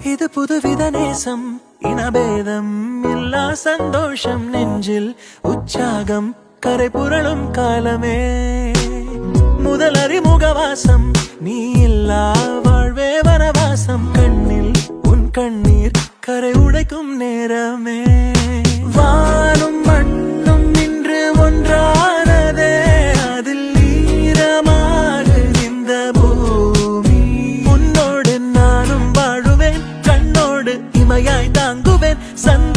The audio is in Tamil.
இது புதுவித நேசம் இனபேதம் இல்லா சந்தோஷம் நெஞ்சில் உற்சாகம் கரை புரளும் காலமே. முதல் அறிமுகவாசம் நீ இல்லா வாழ்வே வனவாசம் கண்ணில் உன் கண்ணீர் கரை உடைக்கும் நேரமே. மகிமையாய் தாங்குவேன். சந்த